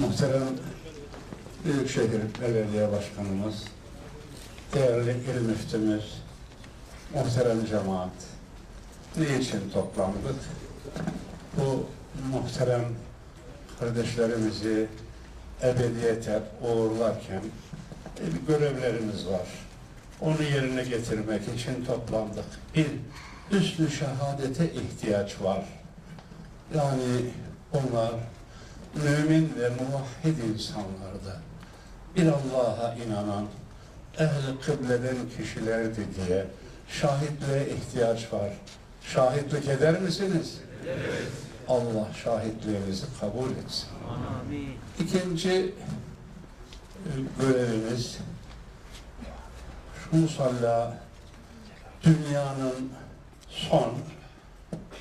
Muhterem Büyükşehir Belediye Başkanımız, değerli il müftümüz, muhterem cemaat, niçin toplandık? Bu muhterem kardeşlerimizi ebediyete uğurlarken bir görevlerimiz var. Onu yerine getirmek için toplandık. Bir, üstü şehadete ihtiyaç var. Yani onlar mümin ve muvahhid insanlardı. Bir Allah'a inanan, ehli kıbleden kişilerdi diye şahitliğe ihtiyaç var. Şahitlik eder misiniz? Evet. Allah şahitliğinizi kabul etsin. Amin. İkinci e, görevimiz şu musalla dünyanın son,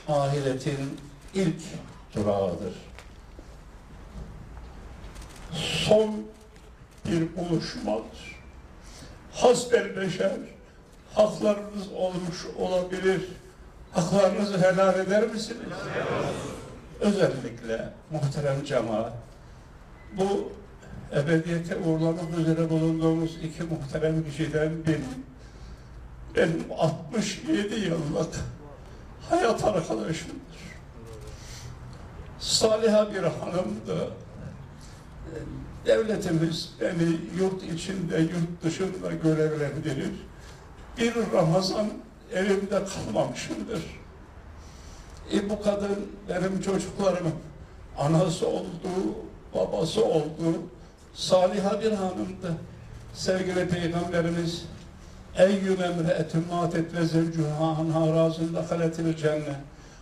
ahiretin ilk durağıdır. Son bir buluşmadır. Hasbel beşer, haklarınız olmuş olabilir. Haklarınızı helal eder misiniz? Özellikle muhterem cemaat, bu ebediyete uğurlamak üzere bulunduğumuz iki muhterem kişiden biri benim 67 yıllık hayat arkadaşımdır. Saliha bir hanımdı. Devletimiz beni yurt içinde, yurt dışında görevlendirir. Bir Ramazan evimde kalmamışımdır. E bu kadın benim çocuklarımın anası oldu, babası oldu. Saliha bir hanımdı. Sevgili Peygamberimiz Eyyüm emre'etün matet ve zevcuha anha razında haletil cennet.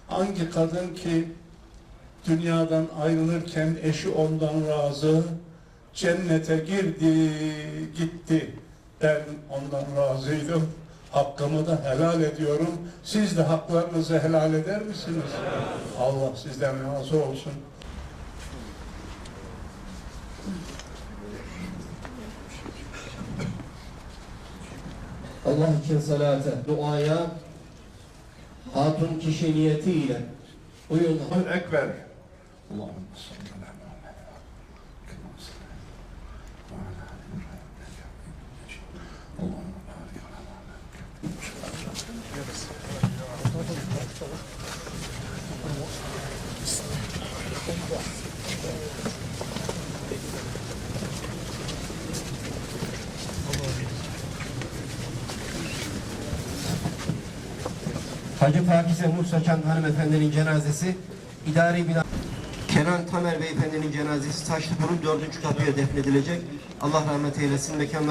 Hangi kadın ki dünyadan ayrılırken eşi ondan razı, cennete girdi, gitti. Ben ondan razıydım. Hakkımı da helal ediyorum. Siz de haklarınızı helal eder misiniz? Allah sizden razı olsun. Allah için salate, duaya hatun kişi niyetiyle buyurun. Allahu Ekber. Allahümme salli ala. Hacı Pakize Musa Can hanımefendinin cenazesi idari bina Kenan Tamer beyefendinin cenazesi Taşlıburun dördüncü kapıya defnedilecek. Allah rahmet eylesin. Mekanlar